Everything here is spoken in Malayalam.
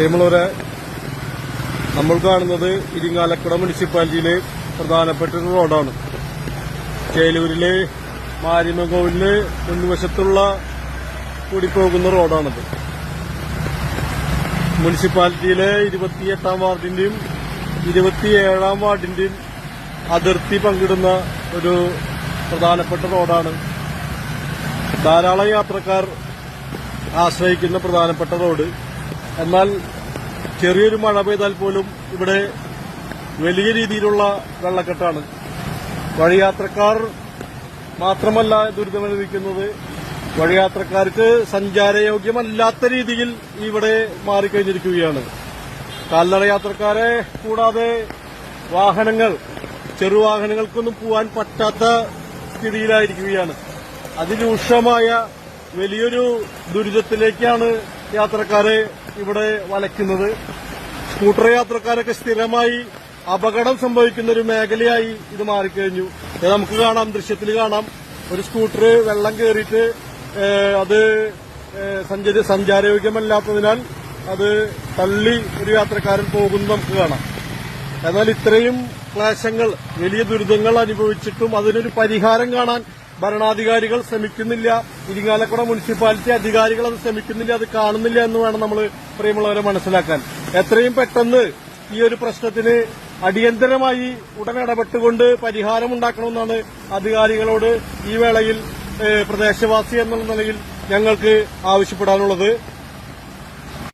പ്രിയമുള്ളവരെ നമ്മൾ കാണുന്നത് ഇരിങ്ങാലക്കുട മുനിസിപ്പാലിറ്റിയിലെ പ്രധാനപ്പെട്ട ഒരു റോഡാണ്. ചേലൂരിലെ മാരിമകോവിലിന് മുൻവശത്തുള്ള കൂടി പോകുന്ന റോഡാണിത്. മുനിസിപ്പാലിറ്റിയിലെ ഇരുപത്തിയെട്ടാം വാർഡിന്റെയും ഇരുപത്തിയേഴാം വാർഡിന്റെയും അതിർത്തി പങ്കിടുന്ന ഒരു പ്രധാനപ്പെട്ട റോഡാണ്. ധാരാളം യാത്രക്കാർ ആശ്രയിക്കുന്ന പ്രധാനപ്പെട്ട റോഡ്. എന്നാൽ ചെറിയൊരു മഴ പെയ്താൽ പോലും ഇവിടെ വലിയ രീതിയിലുള്ള വെള്ളക്കെട്ടാണ്. വഴിയാത്രക്കാർ മാത്രമല്ല ദുരിതമനുഭവിക്കുന്നത്. വഴിയാത്രക്കാർക്ക് സഞ്ചാരയോഗ്യമല്ലാത്ത രീതിയിൽ ഇവിടെ മാറിക്കഴിഞ്ഞിരിക്കുകയാണ്. കാൽനട യാത്രക്കാരെ കൂടാതെ വാഹനങ്ങൾ ചെറുവാഹനങ്ങൾക്കൊന്നും പോവാൻ പറ്റാത്ത സ്ഥിതിയിലായിരിക്കുകയാണ്. അതിരൂക്ഷമായ വലിയൊരു ദുരിതത്തിലേക്കാണ് യാത്രക്കാരെ ഇവിടെ വലയ്ക്കുന്നത്. സ്കൂട്ടർ യാത്രക്കാരൊക്കെ സ്ഥിരമായി അപകടം സംഭവിക്കുന്ന ഒരു മേഖലയായി ഇത് മാറിക്കഴിഞ്ഞു. നമുക്ക് കാണാം ദൃശ്യത്തിൽ കാണാം. ഒരു സ്കൂട്ടർ വെള്ളം കയറിയിട്ട് അത് സഞ്ചരി സഞ്ചാരയോഗ്യമല്ലാത്തതിനാൽ അത് തള്ളി ഒരു യാത്രക്കാരൻ പോകുന്നത് നമുക്ക് കാണാം. എന്നാൽ ഇത്രയും ക്ലേശങ്ങൾ വലിയ ദുരിതങ്ങൾ അനുഭവിച്ചിട്ടും അതിനൊരു പരിഹാരം കാണാൻ ഭരണാധികാരികൾ ശ്രമിക്കുന്നില്ല. ഇരിങ്ങാലക്കുട മുനിസിപ്പാലിറ്റി അധികാരികൾ അത് ശ്രമിക്കുന്നില്ല അത് കാണുന്നില്ല എന്ന് വേണം നമ്മൾ പ്രിയമുള്ളവരെ മനസ്സിലാക്കാൻ. എത്രയും പെട്ടെന്ന് ഈ ഒരു പ്രശ്നത്തിന് അടിയന്തരമായി ഉടൻ ഇടപെട്ടുകൊണ്ട് പരിഹാരമുണ്ടാക്കണമെന്നാണ് അധികാരികളോട് ഈ വേളയിൽ പ്രദേശവാസി എന്നുള്ള നിലയിൽ ഞങ്ങൾക്ക് ആവശ്യപ്പെടാനുള്ളത്.